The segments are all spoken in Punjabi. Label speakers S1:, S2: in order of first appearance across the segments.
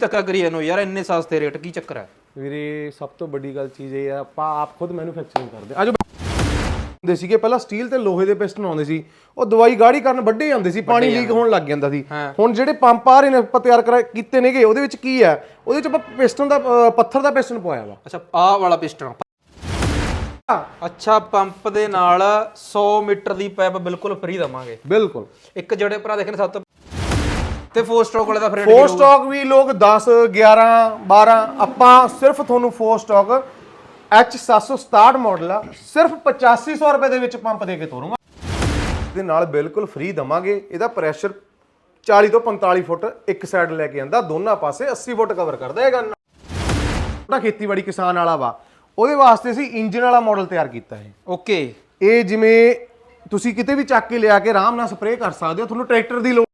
S1: ਧੱਕਾ ਕਰੀ ਇਹਨੂੰ? ਯਾਰ ਇੰਨੇ ਸਸਤੇ ਰੇਟ ਕੀ ਚੱਕਰ ਹੈ?
S2: ਵੀਰੇ ਸਭ ਤੋਂ ਵੱਡੀ ਗੱਲ ਚੀਜ਼ ਇਹ ਆ ਆਪਾਂ ਆਪ ਖੁਦ ਮੈਨੂਫੈਕਚਰਿੰਗ ਕਰਦੇ ਆਜੋ ਹੁੰਦੇ ਸੀਗੇ ਪਹਿਲਾਂ ਸਟੀਲ ਤੇ ਲੋਹੇ ਦੇ ਪਿਸਟਨ ਆਉਂਦੇ ਸੀ ਉਹ ਦਵਾਈ ਗਾੜੀ ਕਰਨ ਵੱਡੇ ਜਾਂਦੇ ਸੀ ਪਾਣੀ ਲੀਕ ਹੋਣ ਲੱਗ ਜਾਂਦਾ ਸੀ। ਹੁਣ ਜਿਹੜੇ ਪੰਪ ਆ ਰਹੇ ਨੇ ਆਪਾਂ ਤਿਆਰ ਕਰਾ ਕੀਤੇ ਨੇਗੇ ਉਹਦੇ ਵਿੱਚ ਕੀ ਹੈ? ਉਹਦੇ ਵਿੱਚ ਆਪਾਂ ਪਿਸਟਨ ਦਾ ਪੱਥਰ ਦਾ ਪਿਸਟਨ ਪਵਾਇਆ ਵਾ।
S1: ਅੱਛਾ ਆਹ ਵਾਲਾ ਪਿਸਟਨ ਅੱਛਾ ਪੰਪ ਦੇ ਨਾਲ 100 ਮੀਟਰ ਦੀ ਪਾਈਪ ਬਿਲਕੁਲ ਫ੍ਰੀ ਦਵਾਂਗੇ।
S2: ਬਿਲਕੁਲ।
S1: ਇੱਕ ਜਿਹੜੇ ਭਰਾ ਦੇਖਣ ਸਭ ਤੋਂ ਤੇ ਫੋਰ ਸਟ੍ਰੋਕ ਵਾਲੇ ਦਾ ਫਿਰ
S2: ਫੋਰ ਸਟਾਕ ਵੀ ਲੋਕ 10 11 12 ਆਪਾਂ ਸਿਰਫ ਤੁਹਾਨੂੰ ਫੋਰ ਸਟਾਕ H767 ਮਾਡਲ ਆ ਸਿਰਫ 8500 ਰੁਪਏ ਦੇ ਵਿੱਚ ਪੰਪ ਦੇ ਕੇ ਤੋਰੂੰਗਾ। ਦੇ ਨਾਲ ਬਿਲਕੁਲ ਫ੍ਰੀ ਦਵਾਂਗੇ ਇਹਦਾ ਪ੍ਰੈਸ਼ਰ 40 ਤੋਂ 45 ਫੁੱਟ ਇੱਕ ਸਾਈਡ ਲੈ ਕੇ ਆਂਦਾ ਦੋਨਾਂ ਪਾਸੇ 80 ਫੁੱਟ ਕਵਰ ਕਰਦਾ ਇਹ ਗੰਨਾ ਛੋਟਾ ਖੇਤੀਬਾੜੀ ਕਿਸਾਨ ਵਾਲਾ ਵਾ ਉਹਦੇ ਵਾਸਤੇ ਅਸੀਂ ਇੰਜਨ ਵਾਲਾ ਮਾਡਲ ਤਿਆਰ ਕੀਤਾ ਹੈ
S1: ਓਕੇ
S2: ਇਹ ਜਿਵੇਂ ਤੁਸੀਂ ਕਿਤੇ ਵੀ ਚੱਕ ਕੇ ਲਿਆ ਕੇ ਆਰਾਮ ਨਾਲ ਸਪਰੇਅ ਕਰ ਸਕਦੇ ਹੋ ਤੁਹਾਨੂੰ ਟਰੈਕਟਰ ਦੀ ਲੋੜ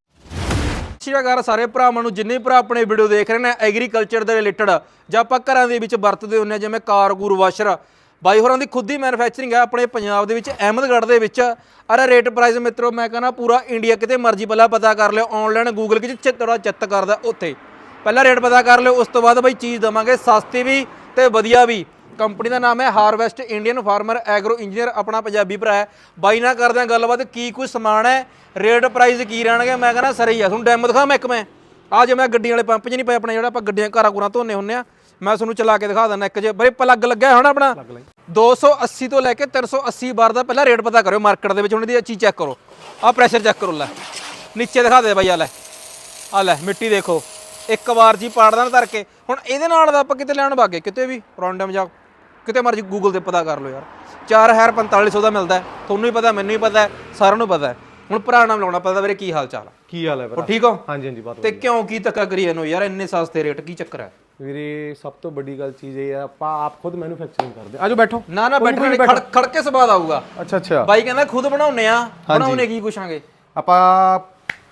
S1: ਸਤਿ ਸ਼੍ਰੀ ਅਕਾਲ ਸਾਰੇ ਭਰਾਵਾਂ ਨੂੰ। ਜਿੰਨੇ ਭਰਾ ਆਪਣੇ ਵੀਡੀਓ ਦੇਖ ਰਹੇ ਨੇ ਐਗਰੀਕਲਚਰ ਦੇ ਰਿਲੇਟਡ ਜਾਂ ਆਪਾਂ ਘਰਾਂ ਦੇ ਵਿੱਚ ਵਰਤਦੇ ਹੁੰਨੇ ਜਿਵੇਂ ਕਾਰਗੂਰ, ਵਾਸ਼ਰ। ਬਾਈ ਹੋਰਾਂ ਦੀ ਖੁਦ ਦੀ ਮੈਨੂਫੈਕਚਰਿੰਗ ਹੈ, ਆਪਣੇ ਪੰਜਾਬ ਦੇ ਵਿੱਚ ਅਹਿਮਦਗੜ੍ਹ ਦੇ ਵਿੱਚ। ਅਰੇ ਰੇਟ ਪ੍ਰਾਈਸ ਮਿੱਤਰੋ, ਮੈਂ ਕਹਿੰਦਾ ਪੂਰਾ ਇੰਡੀਆ ਕਿਤੇ ਮਰਜ਼ੀ ਪਹਿਲਾਂ ਪਤਾ ਕਰ ਲਿਓ ਆਨਲਾਈਨ ਗੂਗਲ ਕਿਚ ਚਿੱਤੜਾ ਚਿੱਤ ਕਰਦਾ ਉੱਥੇ। ਪਹਿਲਾਂ ਰੇਟ ਪਤਾ ਕਰ ਲਿਓ, ਉਸ ਤੋਂ ਬਾਅਦ ਬਾਈ ਚੀਜ਼ ਦਵਾਂਗੇ, ਸਸਤੀ ਵੀ ਤੇ ਵਧੀਆ ਵੀ। ਕੰਪਨੀ ਦਾ ਨਾਮ ਹੈ harvest Indian farmer agro engineer ਆਪਣਾ ਪੰਜਾਬੀ ਭਰਾ ਹੈ। ਬਾਈ ਨਾਲ ਕਰਦੇ ਹਾਂ ਗੱਲਬਾਤ ਕੀ ਕੁਝ ਸਮਾਨ ਹੈ? ਰੇਟ ਪ੍ਰਾਈਸ ਕੀ ਰਹਿਣਗੇ? ਮੈਂ ਕਹਿੰਦਾ ਸਰ ਹੀ ਆ ਤੁਹਾਨੂੰ ਡੈਮੋ ਦਿਖਾਵਾਂ ਇੱਕ ਮੈਂ। ਆ ਜੇ ਮੈਂ ਗੱਡੀਆਂ ਵਾਲੇ ਪੰਪ 'ਚ ਨਹੀਂ ਪਏ ਆਪਣੇ ਜਿਹੜਾ ਆਪਾਂ ਗੱਡੀਆਂ ਘਰਾਂ ਘੁਰਾਂ ਧੋਨੇ ਹੁੰਨੇ ਆ ਮੈਂ ਤੁਹਾਨੂੰ ਚਲਾ ਕੇ ਦਿਖਾ ਦਿੰਦਾ ਇੱਕ ਜੇ। ਬਈ ਪਲੱਗ ਲੱਗਿਆ ਹੋਣਾ ਆਪਣਾ? 280 ਤੋਂ ਲੈ ਕੇ 380 ਬਾਰ ਦਾ ਪਹਿਲਾਂ ਰੇਟ ਪਤਾ ਕਰਿਓ ਮਾਰਕੀਟ ਦੇ ਵਿੱਚ ਹੁਣ ਦੀ ਚੀਜ਼ ਚੈੱਕ ਕਰੋ। ਆ ਪ੍ਰੈਸ਼ਰ ਚੈੱਕ ਕਰੋ ਲੈ। ਨੀਚੇ ਦਿਖਾ ਦੇ ਬਾਈ ਆ ਲੈ। ਆ ਲੈ ਮਿੱਟੀ ਦੇਖੋ। ਇੱਕ ਵਾਰ ਜੀ ਪਾੜਦਾ ਨਾ ਧਰ ਕੇ। ਹੁਣ ਇਹਦੇ ਨਾਲ ਦਾ ਆਪਾਂ ਕਿਤੇ ਲੈਣ ਵਾਗੇ ਕਿਤੇ ਵੀ। ਰੌਂਡਮ ਜਾਂ ਕਿਤੇ ਮਰਜ਼ੀ ਗੂਗਲ ਤੇ ਪਤਾ ਕਰ ਲਓ ਯਾਰ। 4500 ਦਾ ਮਿਲਦਾ ਹੈ। ਤੁਹਾਨੂੰ ਵੀ ਪਤਾ ਮੈਨੂੰ ਵੀ ਪਤਾ ਹੈ, ਸਾਰਿਆਂ ਨੂੰ ਪਤਾ ਹੈ। ਹੁਣ ਭਰਾ ਨਾਮ ਲਾਉਣਾ ਪਤਾ ਵੀਰੇ ਕੀ ਹਾਲ ਚਾਲ ਆ?
S2: ਕੀ ਹਾਲ ਹੈ
S1: ਉਹ ਠੀਕ ਹੋ?
S2: ਹਾਂਜੀ ਹਾਂਜੀ ਬਾਤ
S1: ਤੇ ਕਿਉਂ ਕੀ ਧੱਕਾ ਕਰੀ ਇਹਨੂੰ ਯਾਰ? ਇੰਨੇ ਸਸਤੇ ਰੇਟ ਕੀ ਚੱਕਰ ਹੈ?
S2: ਵੀਰੇ ਸਭ ਤੋਂ ਵੱਡੀ ਗੱਲ ਚੀਜ਼ ਇਹ ਆ ਆਪਾਂ ਆਪ ਖੁਦ ਮੈਨੂਫੈਕਚਰਿੰਗ ਕਰਦੇ ਆਜੋ ਬੈਠੋ।
S1: ਨਾ ਨਾ ਬੈਠਣ ਵਾਲੀ ਖੜ ਖੜ ਕੇ ਸਵਾਦ ਆਊਗਾ।
S2: ਅੱਛਾ ਅੱਛਾ।
S1: ਬਾਈ ਕਹਿੰਦਾ ਖੁਦ ਬਣਾਉਨੇ ਆ ਬਣਾਉਨੇ ਕੀ ਪੁੱਛਾਂਗੇ?
S2: ਆਪਾਂ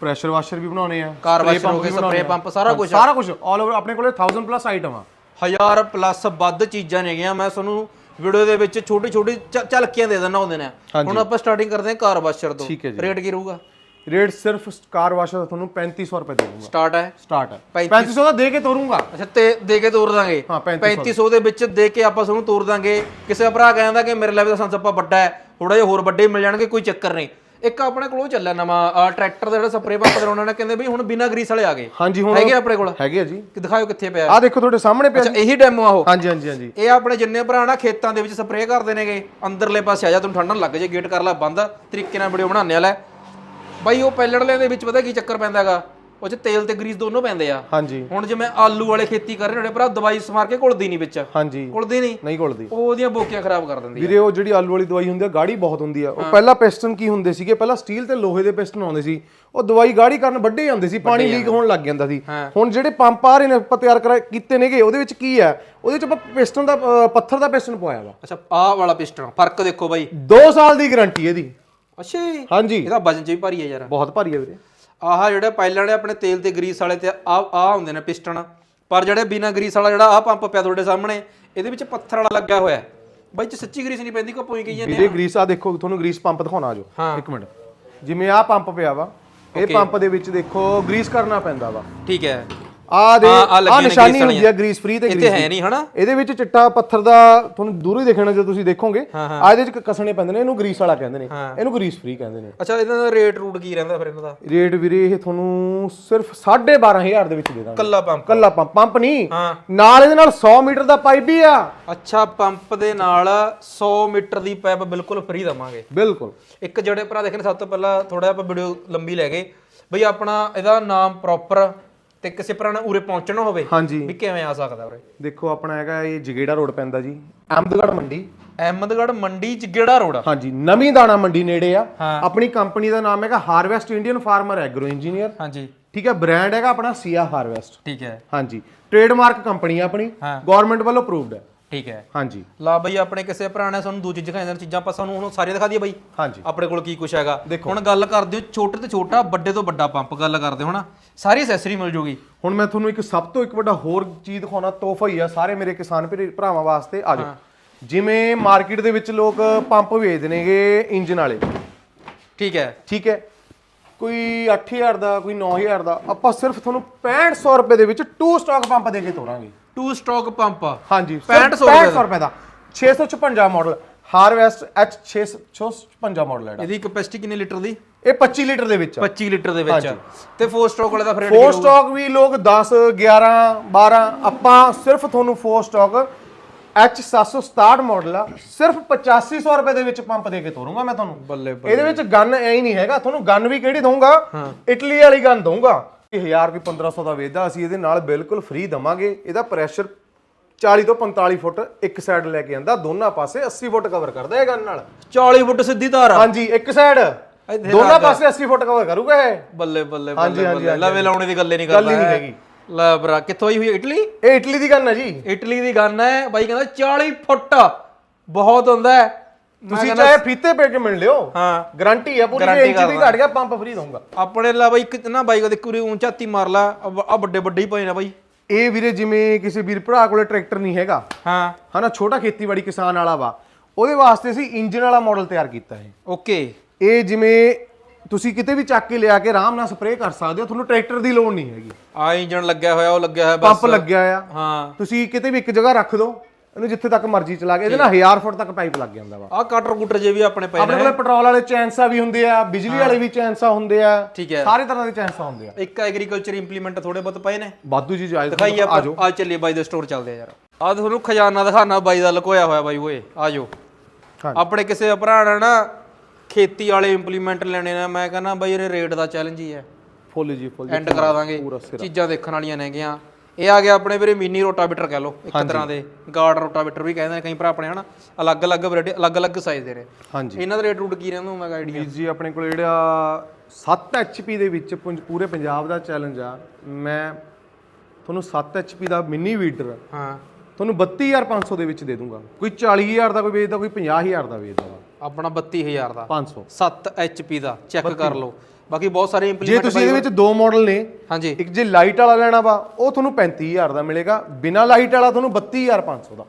S2: ਪ੍ਰੈਸ਼ਰ ਵਾਸ਼ਰ ਵੀ ਬਣਾਉਨੇ ਆ
S1: ਕਾਰ
S2: spray
S1: ਵਾਸ਼ਰ ਹੋ
S2: pump
S1: ਗਏ
S2: ਵੀ ਬਣਾਉਣੇ ਆ।
S1: ਪੰਪ ਸਾਰਾ ਕੁਝ
S2: ਸਾਰਾ ਕੁਝ ਆਲ ਓਵਰ ਆਪਣੇ ਕੋਲੇ 1000 ਪਲੱਸ ਆਈਟਮ ਆ।
S1: ਹਜ਼ਾਰ ਪਲੱਸ ਵੱਧ ਚੀਜ਼ਾਂ ਨੇਗੀਆਂ ਮੈਂ ਤੁਹਾਨੂੰ ਵੀਡੀਓ ਦੇ ਵਿੱਚ ਛੋਟੀ ਛੋਟੀ ਝਲਕੀਆਂ ਦੇ ਦਿੰਦਾ ਹੁੰਦੇ ਨੇ। ਹੁਣ ਆਪਾਂ ਸਟਾਰਟਿੰਗ ਕਰਦੇ ਹਾਂ ਕਾਰ ਵਾਸ਼ਰ ਤੋਂ। ਰੇਟ ਕੀ ਰਹੂਗਾ?
S2: ਰੇਟ ਸਿਰਫ ਕਾਰ ਵਾਸ਼ਰ ਦਾ ਤੁਹਾਨੂੰ 3500 ਰੁਪਏ ਦੇ ਦੂੰਗਾ
S1: ਸਟਾਰਟ ਹੈ?
S2: ਸਟਾਰਟ ਹੈ।
S1: 3500
S2: 3500 ਦਾ ਦੇ ਕੇ ਤੋਰੂੰਗਾ।
S1: ਅੱਛਾ ਤੇ ਦੇ ਕੇ ਤੋਰ ਦਾਂਗੇ।
S2: ਹਾਂ, 3500
S1: 3500 ਦੇ। ਵਿੱਚ ਦੇ ਕੇ ਆਪਾਂ ਤੁਹਾਨੂੰ ਤੋਰ ਦਾਂਗੇ। ਕਿਸੇ ਭਰਾ ਕਹਿੰਦਾ ਕਿ ਮੇਰੇ ਲੈਵਲ ਦਾ ਸੰਸਪਾ ਵੱਡਾ ਹੈ। ਥੋੜਾ ਜਿਹਾ ਹੋਰ ਵੱਡੇ ਮਿਲ ਜਾਣਗੇ ਕੋਈ ਚੱਕਰ ਨਹੀਂ। ਇੱਕ ਆਪਣੇ ਕੋਲ ਉਹ ਚੱਲਿਆ ਨਵਾਂ ਟਰੈਕਟਰ ਦਾ ਜਿਹੜਾ ਸਪਰੇ ਪੰਪ ਕਰਾਉਣਾ ਨੇ ਕਹਿੰਦੇ ਵੀ ਹੁਣ ਬਿਨਾ ਗਰੀਸ ਵਾਲੇ ਆ ਗਏ।
S2: ਹਾਂਜੀ ਹੁਣ
S1: ਹੈਗੇ ਆਪਣੇ ਕੋਲ?
S2: ਹੈਗੇ ਆ ਜੀ।
S1: ਕਿ ਦਿਖਾਓ ਕਿੱਥੇ ਪਿਆ?
S2: ਆ ਦੇਖੋ ਤੁਹਾਡੇ ਸਾਹਮਣੇ ਪਿਆ
S1: ਅੱਛਾ ਇਹੀ ਡੈਮੋ ਆ ਉਹ?
S2: ਹਾਂਜੀ ਹਾਂਜੀ ਹਾਂਜੀ।
S1: ਇਹ ਆਪਣੇ ਜਿੰਨੇ ਭਰਾ ਨਾ ਖੇਤਾਂ ਦੇ ਵਿੱਚ ਸਪਰੇਅ ਕਰਦੇ ਨੇਗੇ ਅੰਦਰਲੇ ਪਾਸੇ ਆ ਜਾ ਤੁਹਾਨੂੰ ਠੰਡਣ ਲੱਗ ਜੇ ਗੇਟ ਕਰ ਲੈ ਬੰਦ ਤਰੀਕੇ ਨਾਲ ਵੀਡੀਓ ਬਣਾਉਂਦੇ ਵਾਲਾ ਬਾਈ ਉਹ ਪੈਲੜਲੇ ਦੇ ਵਿੱਚ ਪਤਾ ਕੀ ਚੱਕਰ ਪੈਂਦਾਗਾ ਉਹ ਚ ਤੇਲ ਤੇ ਗਰੀਸ ਦੋਨੋਂ ਪੈਂਦੇ ਆ।
S2: ਹਾਂਜੀ।
S1: ਹੁਣ ਜਿਵੇਂ ਆਲੂ ਵਾਲੇ ਖੇਤੀ ਕਰ ਰਹੇ ਨੇ ਭਰਾ ਦਵਾਈ ਸਮਾਰ ਕੇ ਘੁਲਦੀ ਨਹੀਂ ਵਿੱਚ।
S2: ਹਾਂਜੀ।
S1: ਘੁਲਦੀ ਨਹੀਂ?
S2: ਨਹੀਂ ਘੁਲਦੀ।
S1: ਉਹ ਉਹਦੀਆਂ ਬੋਕੀਆਂ ਖਰਾਬ ਕਰ ਦਿੰਦੀ ਆ।
S2: ਵੀਰੇ ਉਹ ਜਿਹੜੀ ਆਲੂ ਵਾਲੀ ਦਵਾਈ ਹੁੰਦੀ ਆ ਗਾੜੀ ਬਹੁਤ ਹੁੰਦੀ ਆ। ਉਹ ਪਹਿਲਾਂ ਪਿਸਟਨ ਕੀ ਹੁੰਦੇ ਸੀਗੇ? ਪਹਿਲਾਂ ਸਟੀਲ ਤੇ ਲੋਹੇ ਦੇ ਪਿਸਟਨ ਆਉਂਦੇ ਸੀ। ਉਹ ਦਵਾਈ ਗਾੜੀ ਕਰਨ ਵੱਡੇ ਜਾਂਦੇ ਸੀ ਪਾਣੀ ਲੀਕ ਹੋਣ ਲੱਗ ਜਾਂਦਾ ਸੀ। ਹੁਣ ਜਿਹੜੇ ਪੰਪ ਆ ਰਹੇ ਨੇ ਆਪਾਂ ਤਿਆਰ ਕਰਾ ਕੀਤੇ ਨੇਗੇ ਉਹਦੇ ਵਿੱਚ ਕੀ ਹੈ ਉਹਦੇ ਵਿੱਚ ਆਪਾਂ ਪਿਸਟਨ ਦਾ ਪੱਥਰ ਦਾ ਪਿਸਟਨ ਪਵਾਇਆ ਵਾ।
S1: ਅੱਛਾ ਆਹ ਵਾਲਾ ਪਿਸਟਨ ਫ਼ਰਕ ਦੇਖੋ ਬਾਈ।
S2: 2 ਸਾਲ ਦੀ ਗਾਰੰਟੀ ਇਹਦੀ।
S1: ਅੱਛਾ।
S2: ਹਾਂਜੀ।
S1: ਇਹਦਾ ਵਜਨ ਚ ਵੀ ਭਾਰੀ ਹੈ ਯਾਰ।
S2: ਬਹੁਤ ਭਾਰੀ ਹੈ ਵੀਰੇ।
S1: ਆਹ ਜਿਹੜੇ ਪਾਇਲਟ ਨੇ ਆਪਣੇ ਤੇਲ ਤੇ ਗਰੀਸ ਵਾਲੇ ਤੇ ਆ ਆ ਹੁੰਦੇ ਨੇ ਪਿਸਟਨ। ਪਰ ਜਿਹੜੇ ਬਿਨਾ ਗਰੀਸ ਵਾਲਾ ਜਿਹੜਾ ਆ ਪੰਪ ਪਿਆ ਤੁਹਾਡੇ ਸਾਹਮਣੇ ਇਹਦੇ ਵਿੱਚ ਪੱਥਰ ਵਾਲਾ ਲੱਗਾ ਹੋਇਆ ਹੈ। ਬਾਈ ਚ ਸੱਚੀ ਗਰੀਸ ਨਹੀਂ ਪੈਂਦੀ ਕੋ ਪੂਈ ਗਈ ਜਾਂਦੇ
S2: ਵੀਰੇ ਗਰੀਸ ਆ ਦੇਖੋ ਤੁਹਾਨੂੰ ਗਰੀਸ ਪੰਪ ਦਿਖਾਉਣਾ ਆਜੋ
S1: ਹਾਂ।
S2: ਇੱਕ ਮਿੰਟ। ਜਿਵੇਂ ਆ ਪੰਪ ਪਿਆ ਵਾ ਇਹ ਪੰਪ ਦੇ ਵਿੱਚ ਦੇਖੋ ਗਰੀਸ ਕਰਨਾ ਪੈਂਦਾ ਵਾ।
S1: ਠੀਕ ਹੈ।
S2: ਆ ਦੇ ਆ ਨਿਸ਼ਾਨੀ ਹੁੰਦੀ ਆ ਗਰੀਸ ਫ੍ਰੀ ਤੇ
S1: ਇੱਥੇ ਹੈ ਨਹੀਂ ਹਨਾ?
S2: ਇਹਦੇ ਵਿੱਚ ਚਿੱਟਾ ਪੱਥਰ ਦਾ ਤੁਹਾਨੂੰ ਦੂਰੋਂ ਹੀ ਦੇਖਣਾ ਜੇ ਤੁਸੀਂ ਦੇਖੋਗੇ। ਆ ਇਹਦੇ ਚ ਕਸਣੇ ਪੈਂਦੇ ਨੇ ਇਹਨੂੰ ਗਰੀਸ ਵਾਲਾ ਕਹਿੰਦੇ ਨੇ। ਇਹਨੂੰ ਗਰੀਸ ਫ੍ਰੀ ਕਹਿੰਦੇ ਨੇ।
S1: ਅੱਛਾ ਇਹਨਾਂ ਦਾ ਰੇਟ ਰੂਟ ਕੀ ਰਹਿੰਦਾ ਫਿਰ ਇਹਨਾਂ ਦਾ
S2: ਰੇਟ ਵੀਰੇ ਇਹ ਤੁਹਾਨੂੰ ਸਿਰਫ 12500 ਦੇ ਵਿੱਚ ਦੇ ਦਾਂਗੇ।
S1: ਕੱਲਾ ਪੰਪ?
S2: ਕੱਲਾ ਪੰਪ ਪੰਪ ਨਹੀਂ। ਨਾਲ ਇਹਦੇ ਨਾਲ 100 ਮੀਟਰ ਦਾ ਪਾਈਪ ਵੀ ਆ।
S1: ਅੱਛਾ ਪੰਪ ਦੇ ਨਾਲ 100 ਮੀਟਰ ਦੀ ਪਾਈਪ ਬਿਲਕੁਲ ਫ੍ਰੀ ਦਵਾਂਗੇ।
S2: ਬਿਲਕੁਲ।
S1: ਇੱਕ ਜਿਹੜੇ ਭਰਾ ਦੇਖਣ ਸਭ ਤੋਂ ਪਹਿਲਾਂ ਥੋੜਾ ਆਪਾਂ ਵੀਡੀਓ ਲੰਬੀ ਲੈ ਗਏ। ਬਈ ਆਪਣਾ ਇਹਦਾ ਨਾਮ ਪ੍ਰੋਪਰ ਤੇ ਕਿਸੇ ਨੇ ਉਰੇ ਪਹੁੰਚਣਾ ਹੋਵੇ
S2: ਹਾਂਜੀ।
S1: ਵੀ ਕਿਵੇਂ ਆ ਸਕਦਾ ਉਰੇ?
S2: ਦੇਖੋ ਆਪਣਾ ਹੈਗਾ ਇਹ ਜਗੇੜਾ ਰੋਡ ਪੈਂਦਾ ਜੀ। ਅਹਿਮਦਗੜ੍ਹ ਮੰਡੀ।
S1: ਅਹਿਮਦਗੜ੍ਹ ਮੰਡੀ ਚ ਰੋਡ
S2: ਹਾਂਜੀ ਨਵੀਂ ਦਾਣਾ ਮੰਡੀ ਨੇੜੇ ਆ।
S1: ਹਾਂ।
S2: ਆਪਣੀ ਕੰਪਨੀ ਦਾ ਨਾਮ ਹੈਗਾ harvest Indian farmer agro engineer
S1: ਹਾਂਜੀ।
S2: ਠੀਕ ਹੈ ਬ੍ਰਾਂਡ ਹੈਗਾ ਆਪਣਾ ਸੀਆ ਹਾਰਵੈਸਟ
S1: ਠੀਕ ਹੈ।
S2: ਹਾਂਜੀ ਟ੍ਰੇਡਮਾਰਕ ਕੰਪਨੀ ਆ ਆਪਣੀ।
S1: ਹਾਂ।
S2: ਗਵਰਨਮੈਂਟ ਵੱਲੋਂ ਅਪਰੂਵਡ ਹੈ।
S1: ਠੀਕ ਹੈ।
S2: ਹਾਂਜੀ।
S1: ਲਾ ਬਈ ਆਪਣੇ ਕਿਸੇ ਭਰਾ ਨੇ ਸਾਨੂੰ ਦੂਜੀ ਦਿਖਾਈ ਦੇਣ ਚੀਜ਼ਾਂ ਆਪਾਂ ਸਾਨੂੰ ਹੁਣ ਸਾਰੀਆਂ ਦਿਖਾ ਦਈਏ ਬਈ।
S2: ਹਾਂਜੀ।
S1: ਆਪਣੇ ਕੋਲ ਕੀ ਕੁਛ ਹੈਗਾ। ਹੁਣ ਗੱਲ ਕਰਦੇ ਹੋ ਛੋਟੇ ਤੋਂ ਛੋਟਾ ਵੱਡੇ ਤੋਂ ਵੱਡਾ ਪੰਪ ਗੱਲ ਕਰਦੇ ਹੋ ਨਾ ਸਾਰੀ ਐਕਸੈਸਰੀ ਮਿਲ ਜੂਗੀ।
S2: ਹੁਣ ਮੈਂ ਤੁਹਾਨੂੰ ਇੱਕ ਸਭ ਤੋਂ ਇੱਕ ਵੱਡਾ ਹੋਰ ਚੀਜ਼ ਦਿਖਾਉਣਾ ਤੋਹਫਾ ਹੀ ਆ ਸਾਰੇ ਮੇਰੇ ਕਿਸਾਨ ਭਰੇ- ਭਰਾਵਾਂ ਵਾਸਤੇ। ਆ ਜਾਓ। ਜਿਵੇਂ ਮਾਰਕੀਟ ਦੇ ਵਿੱਚ ਲੋਕ ਪੰਪ ਵੇਚਦੇ ਨੇਗੇ ਇੰਜਨ ਵਾਲੇ।
S1: ਠੀਕ ਹੈ।
S2: ਠੀਕ ਹੈ। ਕੋਈ 8000 ਦਾ ਕੋਈ 9000 ਦਾ ਆਪਾਂ ਸਿਰਫ ਤੁਹਾਨੂੰ 6500 ਰੁਪਏ ਦੇ ਵਿੱਚ ਟੂ ਸਟਾਕ ਪੰਪ ਦੇ ਕੇ ਤੋਰਾਂਗੇ।
S1: ਟੂ ਸਟਾਕ ਪੰਪ
S2: ਹਾਂਜੀ
S1: 6500
S2: 6500 ਰੁਪਏ ਦਾ। 656 ਮਾਡਲ ਹਾਰਵੈਸਟ H 656 ਮਾਡਲ ਹੈ
S1: ਇਹਦੀ। ਕੈਪੈਸਿਟੀ ਕਿੰਨੇ ਲੀਟਰ ਦੀ?
S2: ਇਹ 25 ਲੀਟਰ ਦੇ ਵਿੱਚ ਆ।
S1: 25 ਲੀਟਰ ਦੇ ਵਿੱਚ ਤੇ 4 ਸਟਾਕ ਵਾਲੇ ਦਾ ਫਿਰ
S2: ਫੋਰ ਸਟਾਕ ਵੀ ਲੋਕ 10 11 12 ਆਪਾਂ ਸਿਰਫ ਤੁਹਾਨੂੰ ਫੋਰ ਸਟਾਕ H767 ਮਾਡਲ ਆ ਸਿਰਫ 8500 ਰੁਪਏ ਦੇ ਵਿੱਚ ਪੰਪ ਦੇ ਕੇ ਤੋਰੂੰਗਾ ਮੈਂ ਤੁਹਾਨੂੰ।
S1: ਬੱਲੇ
S2: ਇਹਦੇ ਵਿੱਚ ਗਨ ਐ ਹੀ ਨਹੀਂ ਹੈਗਾ ਤੁਹਾਨੂੰ ਗਨ ਵੀ ਕਿਹੜੀ ਦਊਂਗਾ? ਇਟਲੀ ਵਾਲੀ ਗਨ ਦਊਂਗਾ। 1000 ਕੋਈ 1500 ਦਾ ਵੇਚਦਾ ਅਸੀਂ ਇਹਦੇ ਨਾਲ ਬਿਲਕੁਲ ਫ੍ਰੀ ਦਵਾਂਗੇ। ਇਹਦਾ ਪ੍ਰੈਸ਼ਰ 40 ਤੋਂ 45 ਫੁੱਟ ਇੱਕ ਸਾਈਡ ਲੈ ਕੇ ਆਂਦਾ ਦੋਨਾਂ ਪਾਸੇ 80 ਫੁੱਟ ਕਵਰ ਕਰਦਾ ਇਹ ਗਨ ਨਾਲ।
S1: 40 ਫੁੱਟ ਸਿੱਧੀ ਧਾਰ ਆ।
S2: ਹਾਂਜੀ ਇੱਕ ਸਾਈਡ ਦੋਨਾਂ ਪਾਸੇ 80 ਫੁੱਟ ਕਵਰ ਕਰੂਗਾ ਇਹ।
S1: ਬੱਲੇ ਬੱਲੇ
S2: ਹਾਂਜੀ,
S1: ਬੱਲੇ।
S2: ਹਾਂਜੀ,
S1: ਬੱਲੇ ਲਵੇ ਲਾਉਣੇ ਦੀ ਗੱਲ ਨਹੀਂ
S2: ਗੱਲ
S1: ਕਰਦਾ
S2: ਹੀ ਨਹੀਂ। ਹੈਗੀ।
S1: ਲੈ ਬਰਾ ਕਿੱਥੋਂ ਆਈ ਹੋਈ? ਇਟਲੀ?
S2: ਇਹ ਇਟਲੀ ਦੀ ਗਨ ਹੈ ਜੀ।
S1: ਇਟਲੀ ਦੀ ਗਨ ਹੈ। ਬਾਈ ਕਹਿੰਦਾ 40 ਫੁੱਟ ਬਹੁਤ ਹੁੰਦਾ ਹੈ।
S2: ਤੁਸੀਂ ਚਾਹੇ ਫੀਤੇ ਪੇ ਕੇ ਮਿਲ ਲਿਓ
S1: ਹਾਂ।
S2: ਗਾਰੰਟੀ ਹੈ ਪੂਰੀ ਇੰਚ ਵੀ। ਘਟ ਗਿਆ ਪੰਪ ਫ੍ਰੀ ਦਊਂਗਾ।
S1: ਆਪਣੇ ਲਾ ਬਾਈ ਕਿਤਨਾ ਬਾਈ ਕੋ ਦੇਖੂਰੀ ਉੱਚਾ ਤੀ ਮਾਰ ਲਾ ਆ ਵੱਡੇ ਵੱਡੇ ਹੀ ਪਏ ਨੇ ਬਾਈ।
S2: ਇਹ ਵੀਰੇ ਜਿਵੇਂ ਕਿਸੇ ਵੀਰ ਭਰਾ ਕੋਲੇ ਟਰੈਕਟਰ ਨਹੀਂ ਹੈਗਾ।
S1: ਹਾਂ।
S2: ਹਨਾ ਛੋਟਾ ਖੇਤੀਬਾੜੀ ਕਿਸਾਨ ਵਾਲਾ ਵਾ। ਉਹਦੇ ਵਾਸਤੇ ਅਸੀਂ ਇੰਜਨ ਵਾਲਾ ਮਾਡਲ ਤਿਆਰ ਕੀਤਾ ਹੈ
S1: ਓਕੇ
S2: ਇਹ ਜਿਵੇਂ ਤੁਸੀਂ ਕਿਤੇ ਵੀ ਚੱਕ ਕੇ ਲਿਆ ਕੇ ਆਰਾਮ ਨਾਲ ਸਪਰੇਅ ਕਰ ਸਕਦੇ ਹੋ ਤੁਹਾਨੂੰ ਟਰੈਕਟਰ ਦੀ ਲੋੜ ਨਹੀਂ ਹੈਗੀ।
S1: ਆ ਇੰਜਨ ਲੱਗਿਆ ਹੋਇਆ ਉਹ ਲੱਗਿਆ ਹੋਇਆ ਬਸ।
S2: ਪੰਪ ਲੱਗਿਆ ਆ।
S1: ਹਾਂ।
S2: ਤੁਸੀਂ ਕਿਤੇ ਵੀ ਇੱਕ ਜਗ੍ਹਾ ਰੱਖ ਦਿਓ ਇਹਨੂੰ ਜਿੱਥੇ ਤੱਕ ਮਰਜ਼ੀ ਚਲਾ ਕੇ ਇਹਦੇ ਨਾਲ 1000 ਫੁੱਟ ਤੱਕ ਪਾਈਪ ਲੱਗ ਜਾਂਦਾ ਵਾ।
S1: ਆ ਕਟਰ ਕੁਟਰ ਜੇ ਵੀ ਆਪਣੇ ਪਏ
S2: ਆਪਣੇ ਕੋਲੇ ਪੈਟਰੋਲ ਵਾਲੇ ਚੈਂਸਾ ਵੀ ਹੁੰਦੇ ਆ ਬਿਜਲੀ ਵਾਲੇ ਵੀ ਚੈਂਸਾ ਹੁੰਦੇ ਆ
S1: ਠੀਕ ਹੈ।
S2: ਸਾਰੇ ਤਰ੍ਹਾਂ ਦੇ ਚੈਂਸਾ ਹੁੰਦੇ ਆ।
S1: ਇੱਕ ਐਗਰੀਕਲਚਰ ਇੰਪਲੀਮੈਂਟ ਥੋੜੇ ਬਹੁਤ ਪਏ ਨੇ।
S2: ਵਾਧੂ ਜੀ ਜਾਇਜ਼
S1: ਦਿਖਾਈ ਆਪਾਂ ਆ ਚੱਲੀਏ ਬਾਈ ਦੇ ਸਟੋਰ ਚੱਲਦੇ ਆ ਯਾਰ। ਆ ਤੁਹਾਨੂੰ ਖਜ਼ਾਨਾ ਦਿਖਾਣਾ ਬਾਈ ਦਾ ਲੁਕੋਇਆ ਹੋਇਆ ਬਾਈ ਓਏ ਆ
S2: ਹਾਂਜੀ।
S1: ਆਪਣੇ ਕਿਸੇ ਭਰਾ ਨੇ ਨਾ ਖੇਤੀ ਵਾਲੇ ਇੰਪਲੀਮੈਂਟ ਲੈਣੇ ਨੇ ਮੈਂ ਕਹਿੰਦਾ ਬਾਈ ਇਹ ਰੇਟ ਦਾ ਚੈਲੰਜ ਹੀ ਹੈ।
S2: ਫੁੱਲ ਜੀ ਫੁੱਲ
S1: ਐਂਡ ਕਰਾ ਦਾਂਗੇ। ਚੀਜ਼ਾਂ ਦੇਖਣ ਵਾਲੀਆਂ ਨੇਗੀਆਂ। ਇਹ ਆ ਗਿਆ ਆਪਣੇ ਵੀਰੇ ਮਿਨੀ ਰੋਟਾਵੇਟਰ ਕਹਿ ਲਓ ਇੱਕ ਤਰ੍ਹਾਂ ਦੇ ਗਾਰਡ ਰੋਟਾਵੇਟਰ ਵੀ ਕਹਿੰਦੇ ਨੇ ਕਈ ਭਰਾ ਆਪਣੇ ਹਨਾ? ਅਲੱਗ-ਅਲੱਗ ਵੈਰਾਈਟੀ ਅਲੱਗ-ਅਲੱਗ ਸਾਈਜ਼ ਦੇ ਨੇ।
S2: ਹਾਂਜੀ।
S1: ਇਹਨਾਂ ਦਾ ਰੇਟ ਰੂਟ ਕੀ ਰਹਿੰਦਾ ਹੁੰਦਾ ਆਈਡੀਆ
S2: ਜੀ ਆਪਣੇ ਕੋਲ ਜਿਹੜਾ 7 HP ਦੇ ਵਿੱਚ ਪੁੰਜ- ਪੂਰੇ ਪੰਜਾਬ ਦਾ ਚੈਲੰਜ ਆ। ਮੈਂ ਤੁਹਾਨੂੰ 7 HP ਦਾ ਮਿੰਨੀ ਵੀਡਰ
S1: ਹਾਂ।
S2: ਤੁਹਾਨੂੰ 32500 ਦੇ ਵਿੱਚ ਦੇ ਦੂੰਗਾ। ਕੋਈ 40000 ਦਾ ਕੋਈ ਵੇਚਦਾ ਕੋਈ 50000 ਦਾ ਵੇਚਦਾ ਵਾ।
S1: ਆਪਣਾ 32000 ਦਾ।
S2: 500
S1: 7 HP ਦਾ ਚੈੱਕ ਕਰ ਲਓ। ਬਾਕੀ ਬਹੁਤ ਸਾਰੇ
S2: ਜੇ
S1: ਇੰਪਲੀਮੈਂਟ
S2: ਤੁਸੀਂ ਇਹਦੇ ਵਿੱਚ ਦੋ ਮਾਡਲ ਨੇ
S1: ਹਾਂਜੀ।
S2: ਇੱਕ ਜੇ ਲਾਈਟ ਵਾਲਾ ਲੈਣਾ ਵਾ ਉਹ ਤੁਹਾਨੂੰ 35000 ਦਾ ਮਿਲੇਗਾ। ਬਿਨਾ ਲਾਈਟ ਵਾਲਾ ਤੁਹਾਨੂੰ 32500 ਦਾ।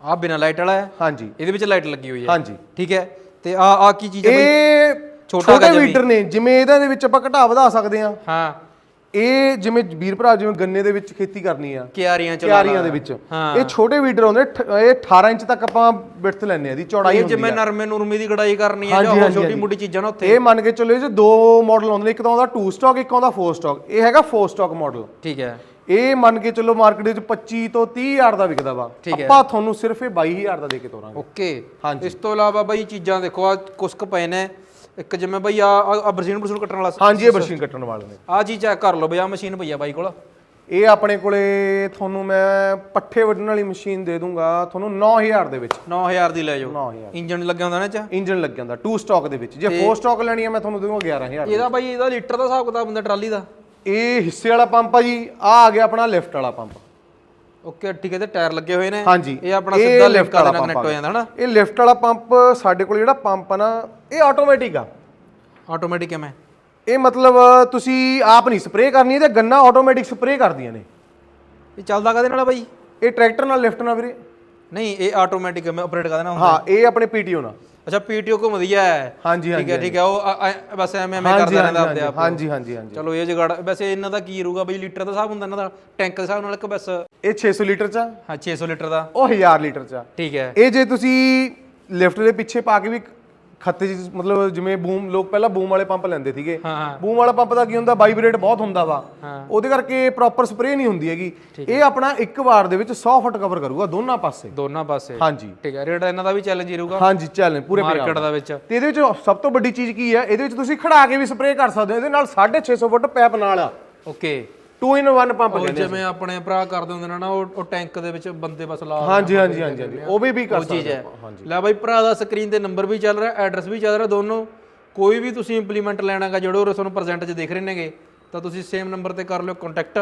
S1: ਆ ਬਿਨਾ ਲਾਈਟ ਵਾਲਾ ਹੈ?
S2: ਹਾਂਜੀ।
S1: ਇਹਦੇ ਵਿੱਚ ਲਾਈਟ ਲੱਗੀ ਹੋਈ ਹੈ।
S2: ਹਾਂਜੀ।
S1: ਠੀਕ ਹੈ। ਤੇ ਆ ਆ ਕੀ ਚੀਜ਼ ਹੈ ਬਈ?
S2: ਇਹ
S1: ਛੋਟਾ।
S2: ਵੀਡਰ ਨੇ ਜਿਵੇਂ ਇਹਦੇ ਦੇ ਵਿੱਚ ਆਪਾਂ ਘਟਾ ਵਧਾ ਸਕਦੇ ਆ
S1: ਹਾਂ।
S2: ਇਹ ਜਿਵੇਂ ਵੀਰ ਭਰਾ ਜਿਵੇਂ ਗੰਨੇ ਦੇ ਵਿੱਚ ਖੇਤੀ ਕਰਨੀ ਆ
S1: ਕਿਆਰੀਆਂ ਚ
S2: ਕਿਆਰੀਆਂ ਦੇ ਵਿੱਚ। ਇਹ ਛੋਟੇ ਵੀਡਰ ਆਉਂਦੇ ਠ- ਇਹ 18 ਇੰਚ ਤੱਕ ਆਪਾਂ ਵਿਡਥ ਲੈਣੇ ਆ ਦੀ ਚੌੜਾਈ ਹੁੰਦੀ
S1: ਜਿਵੇਂ
S2: ਆ।
S1: ਨਰਮੇ ਨੂਰਮੇ ਦੀ ਗੜਾਈ ਕਰਨੀ
S2: ਹਾਂਜੀ,
S1: ਜਾਂ ਛੋਟੀ। ਮੋਟੀ ਚੀਜ਼ਾਂ ਨਾ ਉੱਥੇ।
S2: ਇਹ ਮੰਨ ਕੇ ਚੱਲੋ 'ਚ ਦੋ ਮਾਡਲ ਆਉਂਦੇ ਨੇ ਇੱਕ ਤਾਂ ਆਉਂਦਾ 2 ਸਟਾਕ ਇੱਕ ਆਉਂਦਾ 4 ਸਟਾਕ ਇਹ ਹੈਗਾ 4 ਸਟਾਕ ਮਾਡਲ
S1: ਠੀਕ ਹੈ।
S2: ਇਹ ਮੰਨ ਕੇ ਚੱਲੋ ਮਾਰਕੀਟ ਵਿੱਚ 25 ਤੋਂ 30 ਹਜ਼ਾਰ ਦਾ ਵਿਕਦਾ ਵਾ। ਆਪਾਂ ਤੁਹਾਨੂੰ ਸਿਰਫ ਇਹ 22 ਹਜ਼ਾਰ ਦਾ ਦੇ ਕੇ ਤੋਰਾਂਗੇ।
S1: ਓਕੇ।
S2: ਹਾਂਜੀ।
S1: ਇਸ ਤੋਂ ਇਲਾਵਾ ਬਈ ਚੀਜ਼ਾਂ ਦੇਖੋ ਆ ਕੁਸਕ ਪਏ ਨੇ। ਇੱਕ ਜਿਵੇਂ ਬਈ ਆ ਆ ਬਰਸੀਨ ਬਰਸੂਨ ਕੱਟਣ ਵਾਲਾ
S2: ਹਾਂਜੀ ਇਹ ਮਸ਼ੀਨ ਕੱਟਣ ਵਾਲੇ ਨੇ।
S1: ਆ ਚੀਜ਼ ਚੈੱਕ ਕਰ ਲਓ ਬਈ ਆ ਮਸ਼ੀਨ ਪਈ ਆ ਬਾਈ ਕੋਲ।
S2: ਇਹ ਆਪਣੇ ਕੋਲੇ ਤੁਹਾਨੂੰ ਮੈਂ ਪੱਠੇ ਵੱਢਣ ਵਾਲੀ ਮਸ਼ੀਨ ਦੇ ਦੂੰਗਾ ਤੁਹਾਨੂੰ 9000 ਦੇ ਵਿੱਚ।
S1: 9000 ਦੀ ਲੈ ਜਾਓ।
S2: 9000
S1: ਇੰਜਨ ਲੱਗਿਆ ਹੁੰਦਾ ਨਾ ਚ?
S2: ਇੰਜਨ ਲੱਗ ਜਾਂਦਾ 2 ਸਟਾਕ ਦੇ ਵਿੱਚ। ਜੇ 4 ਸਟਾਕ ਲੈਣੀ ਆ ਮੈਂ ਤੁਹਾਨੂੰ ਦੂੰਗਾ 11000
S1: ਇਹਦਾ ਬਾਈ ਇਹਦਾ ਲੀਟਰ ਦਾ ਹਿਸਾਬ ਕਿਤਾਬ ਹੁੰਦਾ ਟਰਾਲੀ ਦਾ।
S2: ਇਹ ਹਿੱਸੇ ਵਾਲਾ ਪੰਪ ਆ ਜੀ ਆ ਆ ਗਿਆ ਆਪਣਾ ਲਿਫਟ ਵਾਲਾ ਪੰਪ।
S1: ਓਕੇ ਠੀਕ ਹੈ ਤੇ ਟਾਇਰ ਲੱਗੇ ਹੋਏ ਨੇ। ਇਹ ਆਪਣਾ ਸਿੱਧਾ ਲਿਫਟ
S2: ਵਾਲਾ
S1: ਕਨੈਕਟ ਹੋ ਜਾਂਦਾ ਹਨਾ?
S2: ਇਹ ਲਿਫਟ ਵਾਲਾ ਪੰਪ ਸਾਡੇ ਕੋਲ ਜਿਹੜਾ ਪੰਪ ਆ ਨਾ ਇਹ ਆਟੋਮੈਟਿਕ ਆ।
S1: ਆਟੋਮੈਟਿਕ ਕਿਵੇਂ?
S2: ਇਹ ਮਤਲਬ ਤੁਸੀਂ ਆਪ ਨਹੀਂ ਸਪਰੇਅ ਕਰਨੀ ਤੇ ਗੰਨਾ ਆਟੋਮੈਟਿਕ ਸਪਰੇਅ ਕਰਦੀਆਂ ਨੇ।
S1: ਇਹ ਚੱਲਦਾ ਕਦੇ ਨਾਲ ਬਾਈ?
S2: ਇਹ ਟਰੈਕਟਰ ਨਾਲ ਲਿਫਟ ਨਾਲ ਵੀਰੇ।
S1: ਨਹੀਂ ਇਹ ਆਟੋਮੈਟਿਕ ਮੈਂ ਆਪਰੇਟ ਕਰ ਦੇਣਾ
S2: ਹਾਂ ਇਹ ਆਪਣੇ ਪੀਟੀਓ ਨਾਲ।
S1: ਅੱਛਾ ਪੀਟੀਓ ਘੁੰਮਦੀ ਹੈ
S2: ਹਾਂਜੀ
S1: ਠੀਕ ਹੈ ਠੀਕ ਹੈ ਉਹ ਬਸ ਐਵੇਂ ਐਵੇਂ
S2: ਹਾਂਜੀ
S1: ਕਰਦਾ ਰਹਿੰਦਾ
S2: ਹਾਂਜੀ
S1: ਆਪਦੇ ਆਪ
S2: ਹਾਂਜੀ ਹਾਂਜੀ ਹਾਂਜੀ।
S1: ਚਲੋ ਇਹ ਜਗੜ ਵੈਸੇ ਇਹਨਾਂ ਦਾ ਕੀ ਰਹੂਗਾ ਬਈ? ਲੀਟਰ ਦਾ ਹਿਸਾਬ ਹੁੰਦਾ ਇਹਨਾਂ ਦਾ? ਟੈਂਕ ਦੇ ਹਿਸਾਬ ਨਾਲ ਇੱਕ ਬਸ।
S2: ਇਹ 600 ਲੀਟਰ ਚ
S1: ਹਾਂ 600 ਲੀਟਰ ਦਾ।
S2: ਉਹ 1000 ਲੀਟਰ ਚ ਆ।
S1: ਠੀਕ ਹੈ।
S2: ਇਹ ਜੇ ਤੁਸੀਂ ਲਿਫਟ ਦੇ ਪਿੱਛੇ ਪਾ ਕੇ ਵੀ ਖੱਤੇ ਚ ਮਤਲਬ ਜਿਵੇਂ ਬੂਮ ਲੋਕ ਪਹਿਲਾਂ ਬੂਮ ਵਾਲੇ ਪੰਪ ਲੈਂਦੇ ਸੀਗੇ। ਬੂਮ ਵਾਲਾ ਪੰਪ ਦਾ ਕੀ ਹੁੰਦਾ? ਵਾਈਬ੍ਰੇਟ ਬਹੁਤ ਹੁੰਦਾ ਵਾ। ਉਹਦੇ ਕਰਕੇ ਪ੍ਰੋਪਰ ਸਪਰੇਅ ਨਹੀਂ ਹੁੰਦੀ ਹੈਗੀ। ਇਹ ਆਪਣਾ ਇੱਕ ਵਾਰ ਦੇ ਵਿੱਚ 100 ਫੁੱਟ ਕਵਰ ਕਰੂਗਾ ਦੋਨਾਂ ਪਾਸੇ।
S1: ਦੋਨਾਂ ਪਾਸੇ।
S2: ਹਾਂਜੀ।
S1: ਠੀਕ ਹੈ। ਰੇਟ ਇਹਨਾਂ ਦਾ ਵੀ ਚੈਲੰਜ ਹੀ ਰਹੂਗਾ।
S2: ਹਾਂਜੀ ਚੈਲੰਜ ਪੂਰੇ
S1: ਮਾਰਕੀਟ ਦਾ ਵਿੱਚ।
S2: ਤੇ ਇਹਦੇ ਵਿੱਚ ਸਭ ਤੋਂ ਵੱਡੀ ਚੀਜ਼ ਕੀ ਹੈ? ਇਹਦੇ ਵਿੱਚ ਤੁਸੀਂ ਖੜਾ ਕੇ ਵੀ ਸਪਰੇਅ ਕਰ ਸਕਦੇ ਹੋ। ਇਹਦੇ ਨਾਲ 650 ਫੁੱਟ ਪੈਪ ਨਾਲ ਆ।
S1: ਓਕੇ
S2: 2 ਇਨ 1 ਪੰਪ
S1: ਉਹ ਜਿਵੇਂ ਆਪਣੇ ਭਰਾ ਕਰਦੇ ਹੁੰਦੇ ਨੇ ਨਾ ਉਹ ਉਹ ਟੈਂਕ ਦੇ ਵਿੱਚ ਬੰਦੇ ਬਸ ਲਾ
S2: ਹਾਂਜੀ ਹਾਂਜੀ ਹਾਂਜੀ ਹਾਂਜੀ ਉਹ ਵੀ ਵੀ ਕਰ
S1: ਉਹ ਚੀਜ਼
S2: ਸਕਦੇ ਹੈ। ਹਾਂਜੀ।
S1: ਲੈ ਬਾਈ ਭਰਾ ਦਾ ਸਕਰੀਨ ਤੇ ਨੰਬਰ ਵੀ ਚੱਲ ਰਿਹਾ ਐਡਰੈਸ ਵੀ ਚੱਲ ਰਿਹਾ ਦੋਨੋਂ। ਕੋਈ ਵੀ ਤੁਸੀਂ ਇੰਪਲੀਮੈਂਟ ਲੈਣਾਗਾ ਜਿਹੜੇ ਉਹ ਤੁਹਾਨੂੰ ਪ੍ਰੈਜ਼ੈਂਟ 'ਚ ਦੇਖ ਰਹੇ ਨੇਗੇ ਤਾਂ ਤੁਸੀਂ ਸੇਮ ਨੰਬਰ ਤੇ ਕਰ ਲਿਓ ਕੰਟੈਕਟ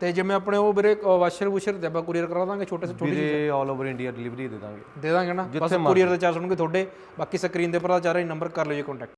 S1: ਤੇ ਜਿਵੇਂ ਆਪਣੇ ਉਹ ਵੀਰੇ ਵਾਸ਼ਰ ਵੂਸ਼ਰ ਤੇ ਆਪਾਂ ਕੁਰੀਅਰ ਕਰਾ ਦਾਂਗੇ ਛੋਟੇ ਸੇ ਛੋਟੀ
S2: ਵੀਰੇ ਆਲ ਓਵਰ ਇੰਡੀਆ ਡਿਲੀਵਰੀ ਦੇ ਦਾਂਗੇ।
S1: ਦੇ ਦਾਂਗੇ ਨਾ। ਬਸ ਕੁਰੀਅਰ ਦੇ ਚਾਰਜ ਹੋਣਗੇ ਤੁਹਾਡੇ। ਬਾਕੀ ਸਕਰੀਨ ਦੇ ਭਰਾ ਚਾਰੇ ਨੰਬਰ ਕਰ ਲਿਓ ਜੀ ਕੰਟੈਕਟ